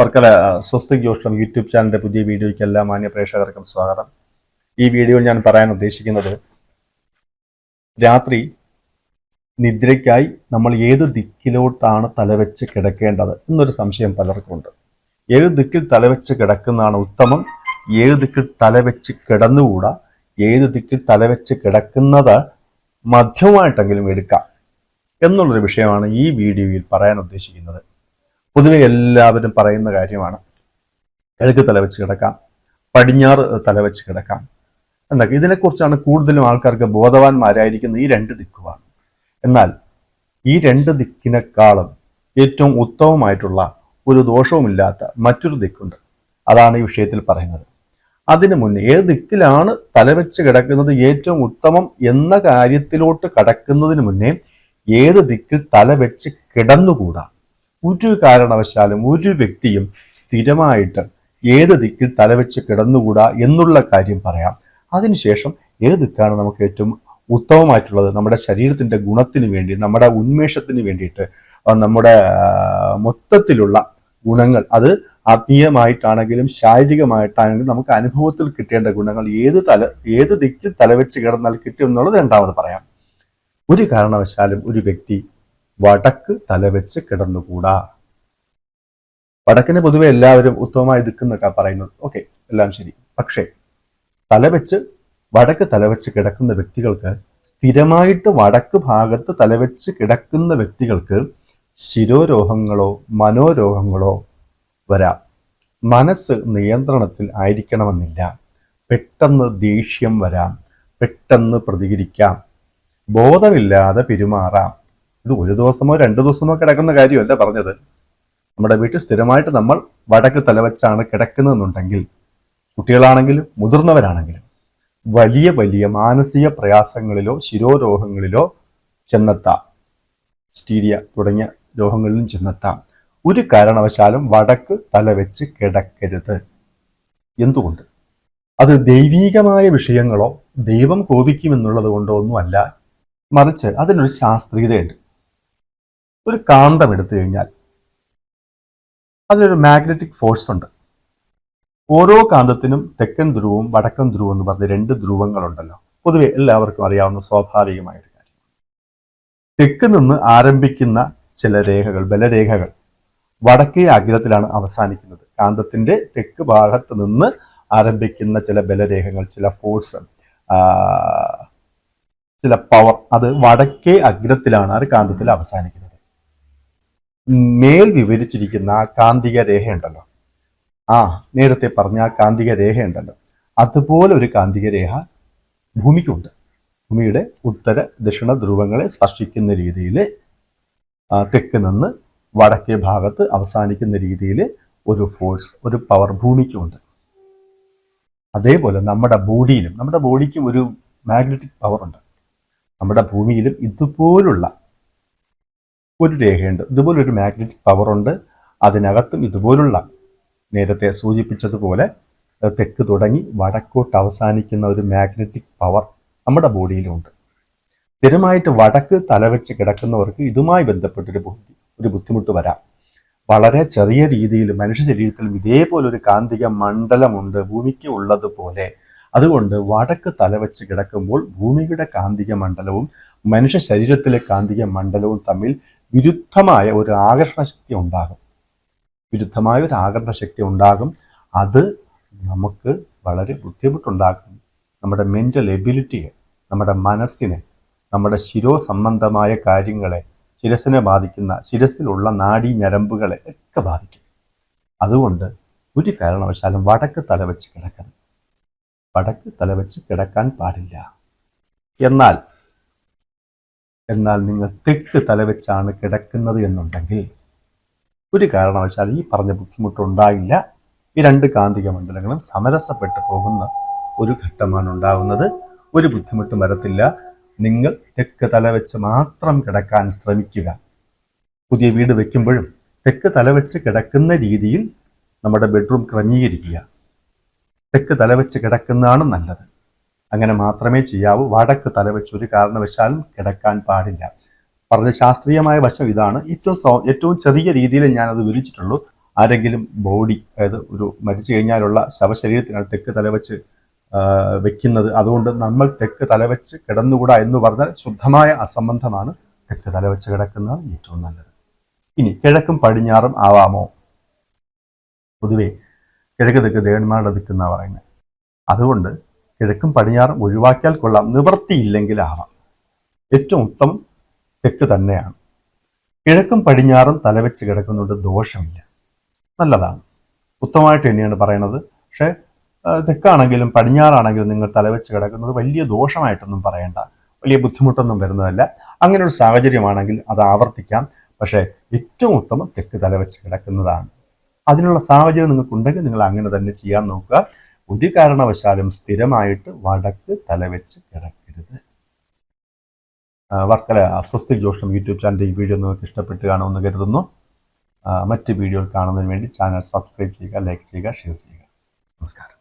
വർക്കല സ്വസ്തി ജോഷം യൂട്യൂബ് ചാനലിന്റെ പുതിയ വീഡിയോയ്ക്ക് എല്ലാ മാന്യ പ്രേക്ഷകർക്കും സ്വാഗതം. ഈ വീഡിയോയിൽ ഞാൻ പറയാൻ ഉദ്ദേശിക്കുന്നത് രാത്രി നിദ്രയ്ക്കായി നമ്മൾ ഏത് ദിക്കിലോട്ടാണ് തലവെച്ച് കിടക്കേണ്ടത് എന്നൊരു സംശയം പലർക്കുണ്ട് ഏത് ദിക്കിൽ തലവെച്ച് കിടക്കുന്നതാണ് ഉത്തമം? ഏത് ദിക്കിൽ തലവെച്ച് കിടന്നുകൂടാ? ഏത് ദിക്കിൽ തലവെച്ച് കിടക്കുന്നത് മധ്യമായിട്ടെങ്കിലും എടുക്കാം. എന്നുള്ളൊരു വിഷയമാണ് ഈ വീഡിയോയിൽ പറയാൻ ഉദ്ദേശിക്കുന്നത്. പൊതുവെ എല്ലാവരും പറയുന്ന കാര്യമാണ്. കിഴക്ക് തലവെച്ച് കിടക്കാം. പടിഞ്ഞാറ് തലവെച്ച് കിടക്കാം. എന്നൊക്കെ ഇതിനെക്കുറിച്ചാണ് കൂടുതലും ആൾക്കാർക്ക് ബോധവാന്മാരായിരിക്കുന്ന ഈ രണ്ട് ദിക്കുമാണ് എന്നാൽ ഈ രണ്ട് ദിക്കിനേക്കാളും ഏറ്റവും ഉത്തമമായിട്ടുള്ള ഒരു ദോഷവുമില്ലാത്ത മറ്റൊരു ദിക്കുണ്ട്. അതാണ് ഈ വിഷയത്തിൽ പറയുന്നത്. അതിനു മുന്നേ ഏത് ദിക്കിലാണ് തലവെച്ച് കിടക്കുന്നത് ഏറ്റവും ഉത്തമം എന്ന കാര്യത്തിലോട്ട് കടക്കുന്നതിന് മുന്നേ ഏത് ദിക്കിൽ തലവെച്ച് കിടന്നുകൂടാ? ഒരു കാരണവശാലും ഒരു വ്യക്തിയും സ്ഥിരമായിട്ട് ഏത് ദിക്കിൽ തലവെച്ച് കിടന്നുകൂടാ എന്നുള്ള കാര്യം പറയാം. അതിനുശേഷം ഏത് ദിക്കാണ് നമുക്ക് ഏറ്റവും ഉത്തമമായിട്ടുള്ളത്? നമ്മുടെ ശരീരത്തിന്റെ ഗുണത്തിന് വേണ്ടി നമ്മുടെ ഉന്മേഷത്തിന് വേണ്ടിയിട്ട് നമ്മുടെ മൊത്തത്തിലുള്ള ഗുണങ്ങൾ. അത് ആത്മീയമായിട്ടാണെങ്കിലും ശാരീരികമായിട്ടാണെങ്കിലും നമുക്ക് അനുഭവത്തിൽ കിട്ടേണ്ട ഗുണങ്ങൾ ഏത് തല ഏത് ദിക്കിൽ തലവെച്ച് കിടന്നാൽ കിട്ടും എന്നുള്ളത് രണ്ടാമത് പറയാം. ഒരു കാരണവശാലും ഒരു വ്യക്തി വടക്ക് തലവെച്ച് കിടന്നുകൂടാ? വടക്കിനെ പൊതുവെ എല്ലാവരും ഉത്തമമായി ദിക്കുന്നൊക്കെ പറയുന്നത് ഓക്കെ എല്ലാം ശരി. പക്ഷേ തലവെച്ച് വടക്ക് തലവെച്ച് കിടക്കുന്ന വ്യക്തികൾക്ക് സ്ഥിരമായിട്ട് വടക്ക് ഭാഗത്ത് തലവെച്ച് കിടക്കുന്ന വ്യക്തികൾക്ക് ശിരോരോഗങ്ങളോ മനോരോഗങ്ങളോ വരാം. മനസ്സ് നിയന്ത്രണത്തിൽ ആയിരിക്കണമെന്നില്ല. പെട്ടെന്ന് ദേഷ്യം വരാം. പെട്ടെന്ന് പ്രതികരിക്കാം. ബോധമില്ലാതെ പെരുമാറാം. ഇത് ഒരു ദിവസമോ രണ്ടു ദിവസമോ കിടക്കുന്ന കാര്യമല്ല പറഞ്ഞത്. നമ്മുടെ വീട്ടിൽ സ്ഥിരമായിട്ട് നമ്മൾ വടക്ക് തലവെച്ചാണ് കിടക്കുന്നതെന്നുണ്ടെങ്കിൽ കുട്ടികളാണെങ്കിലും മുതിർന്നവരാണെങ്കിലും വലിയ വലിയ മാനസിക പ്രയാസങ്ങളിലോ ശിരോരോഗങ്ങളിലോ ചെന്നെത്താം. സ്റ്റീരിയ തുടങ്ങിയ രോഗങ്ങളിലും ചെന്നെത്താം. ഒരു കാരണവശാലും വടക്ക് തലവെച്ച് കിടക്കരുത്. എന്തുകൊണ്ട്? അത് ദൈവീകമായ വിഷയങ്ങളോ ദൈവം കോപിക്കുമെന്നുള്ളത് കൊണ്ടോ ഒന്നുമല്ല. മറിച്ച് അതിനൊരു ശാസ്ത്രീയതയുണ്ട്. ഒരു കാന്തം എടുത്തു കഴിഞ്ഞാൽ അതിലൊരു മാഗ്നറ്റിക് ഫോഴ്സ് ഉണ്ട്. ഓരോ കാന്തത്തിനും തെക്കൻ ധ്രുവവും വടക്കൻ ധ്രുവം എന്ന് പറഞ്ഞ രണ്ട് ധ്രുവങ്ങളുണ്ടല്ലോ. പൊതുവെ എല്ലാവർക്കും അറിയാവുന്ന സ്വാഭാവികമായ ഒരു കാര്യം. തെക്ക് നിന്ന് ആരംഭിക്കുന്ന ചില രേഖകൾ ബലരേഖകൾ വടക്കേ അഗ്രത്തിലാണ് അവസാനിക്കുന്നത്. കാന്തത്തിന്റെ തെക്ക് ഭാഗത്ത് നിന്ന് ആരംഭിക്കുന്ന ചില ബലരേഖകൾ ചില ഫോഴ്സ് ചില പവർ അത് വടക്കേ അഗ്രത്തിലാണ് ആ കാന്തത്തിൽ അവസാനിക്കുന്നത്. മേൽ വിവരിച്ചിരിക്കുന്ന കാന്തിക കാന്തിക രേഖയുണ്ടല്ലോ. ആ നേരത്തെ പറഞ്ഞ ആ കാന്തിക രേഖയുണ്ടല്ലോ. അതുപോലെ ഒരു കാന്തിക രേഖ ഭൂമിക്കുണ്ട്. ഭൂമിയുടെ ഉത്തര ദക്ഷിണ ധ്രുവങ്ങളെ സ്പർശിക്കുന്ന രീതിയിൽ തെക്ക് നിന്ന് വടക്കേ ഭാഗത്ത് അവസാനിക്കുന്ന രീതിയിൽ ഒരു ഫോഴ്സ് ഒരു പവർ ഭൂമിക്കുമുണ്ട് അതേപോലെ നമ്മുടെ ബോഡിയിലും നമ്മുടെ ബോഡിക്കും ഒരു മാഗ്നറ്റിക് പവർ ഉണ്ട് നമ്മുടെ ഭൂമിയിലും ഇതുപോലുള്ള ഒരു രേഖയുണ്ട്. ഇതുപോലൊരു മാഗ്നറ്റിക് ഉണ്ട്. അതിനകത്തും ഇതുപോലുള്ള നേരത്തെ സൂചിപ്പിച്ചതുപോലെ തെക്ക് തുടങ്ങി വടക്കോട്ട് അവസാനിക്കുന്ന ഒരു മാഗ്നറ്റിക് പവർ നമ്മുടെ ബോഡിയിലുണ്ട് സ്ഥിരമായിട്ട് വടക്ക് തലവെച്ച് കിടക്കുന്നവർക്ക് ഇതുമായി ബന്ധപ്പെട്ടൊരു ബുദ്ധി ഒരു ബുദ്ധിമുട്ട് വരാം. വളരെ ചെറിയ രീതിയിൽ മനുഷ്യ ശരീരത്തിലും ഇതേപോലെ ഒരു കാന്തിക മണ്ഡലമുണ്ട് ഭൂമിക്ക് ഉള്ളതുപോലെ. അതുകൊണ്ട് വടക്ക് തലവെച്ച് കിടക്കുമ്പോൾ ഭൂമിയുടെ കാന്തിക മണ്ഡലവും മനുഷ്യ ശരീരത്തിലെ കാന്തിക മണ്ഡലവും തമ്മിൽ വിരുദ്ധമായ ഒരു ആകർഷണ ശക്തി ഉണ്ടാകും. വിരുദ്ധമായ ഒരു ആകർഷണ ശക്തി ഉണ്ടാകും. അത് നമുക്ക് വളരെ ബുദ്ധിമുട്ടുണ്ടാക്കും. നമ്മുടെ മെന്റൽ എബിലിറ്റിയെ നമ്മുടെ മനസ്സിനെ നമ്മുടെ ശിരോ സംബന്ധമായ കാര്യങ്ങളെ ശിരസിനെ ബാധിക്കുന്ന ശിരസിലുള്ള നാഡീ ഞരമ്പുകളെ ഒക്കെ ബാധിക്കും. അതുകൊണ്ട് ഒരു കാരണവശാലും വടക്ക് തലവെച്ച് കിടക്കണം. വടക്ക് തലവെച്ച് കിടക്കാൻ പാടില്ല. എന്നാൽ എന്നാൽ നിങ്ങൾ തെക്ക് തലവെച്ചാണ് കിടക്കുന്നത് എന്നുണ്ടെങ്കിൽ ഒരു കാരണവശാൽ ഈ പറഞ്ഞ ബുദ്ധിമുട്ടുണ്ടാകില്ല ഈ രണ്ട് കാന്തിക മണ്ഡലങ്ങളും സമരസപ്പെട്ടു പോകുന്ന ഒരു ഘട്ടമാണ് ഉണ്ടാകുന്നത് ഒരു ബുദ്ധിമുട്ടും വരത്തില്ല. നിങ്ങൾ തെക്ക് തലവെച്ച് മാത്രം കിടക്കാൻ ശ്രമിക്കുക. പുതിയ വീട് വെക്കുമ്പോഴും തെക്ക് തലവെച്ച് കിടക്കുന്ന രീതിയിൽ നമ്മുടെ ബെഡ്റൂം ക്രമീകരിക്കുക. തെക്ക് തലവെച്ച് കിടക്കുന്നതാണ് നല്ലത്. അങ്ങനെ മാത്രമേ ചെയ്യാവൂ. വടക്ക് തലവെച്ച് ഒരു കാരണവശാലും കിടക്കാൻ പാടില്ല. പറഞ്ഞ ശാസ്ത്രീയമായ വശം ഇതാണ്. ഏറ്റവും ഏറ്റവും ചെറിയ രീതിയിൽ ഞാനത് വിവരിച്ചിട്ടുള്ളൂ. ആരെങ്കിലും ബോഡി അതായത് ഒരു മരിച്ചു കഴിഞ്ഞാലുള്ള ശവശരീരത്തിനാണ് തെക്ക് തലവെച്ച് വെക്കുന്നത്. അതുകൊണ്ട് നമ്മൾ തെക്ക് തലവെച്ച് കിടന്നുകൂടാ എന്ന് പറഞ്ഞാൽ ശുദ്ധമായ അസംബന്ധമാണ് തെക്ക് തലവെച്ച് കിടക്കുന്നത് ഏറ്റവും നല്ലത്. ഇനി കിഴക്കും പടിഞ്ഞാറും ആവാമോ? പൊതുവേ കിഴക്ക് തെക്ക് ദേവന്മാരുടെ ദിക്കെന്നാണ് പറയുന്നത്. അതുകൊണ്ട് കിഴക്കും പടിഞ്ഞാറും ഒഴിവാക്കിയാൽ കൊള്ളാം. നിവൃത്തിയില്ലെങ്കിൽ ആവാം ഏറ്റവും ഉത്തമം തെക്ക് തന്നെയാണ്. കിഴക്കും പടിഞ്ഞാറും തലവെച്ച് കിടക്കുന്നുണ്ട് ദോഷമില്ല. നല്ലതാണ്. ഉത്തമമായിട്ട് തന്നെയാണ് പറയണത് പക്ഷേ തെക്കാണെങ്കിലും പടിഞ്ഞാറാണെങ്കിലും നിങ്ങൾ തലവെച്ച് കിടക്കുന്നത് വലിയ ദോഷമായിട്ടൊന്നും പറയണ്ട. വലിയ ബുദ്ധിമുട്ടൊന്നും വരുന്നതല്ല. അങ്ങനെ ഒരു സാഹചര്യമാണെങ്കിൽ അത് ആവർത്തിക്കാം. പക്ഷേ ഏറ്റവും ഉത്തമം തെക്ക് തലവെച്ച് കിടക്കുന്നതാണ്. അതിനുള്ള സാഹചര്യം നിങ്ങൾക്കുണ്ടെങ്കിൽ നിങ്ങൾ അങ്ങനെ തന്നെ ചെയ്യാൻ നോക്കുക. ഒരു കാരണവശാലും സ്ഥിരമായിട്ട് വടക്ക് തലവെച്ച് കിടക്കരുത്. വർക്കല അസ്വസ്ഥി ജോഷം യൂട്യൂബ് ചാനലിന്റെ ഈ വീഡിയോ നിങ്ങൾക്ക് ഇഷ്ടപ്പെട്ട് കാണുമെന്ന് കരുതുന്നു. മറ്റ് വീഡിയോകൾ കാണുന്നതിന് വേണ്ടി ചാനൽ സബ്സ്ക്രൈബ് ചെയ്യുക ലൈക്ക് ചെയ്യുക ഷെയർ ചെയ്യുക. നമസ്കാരം.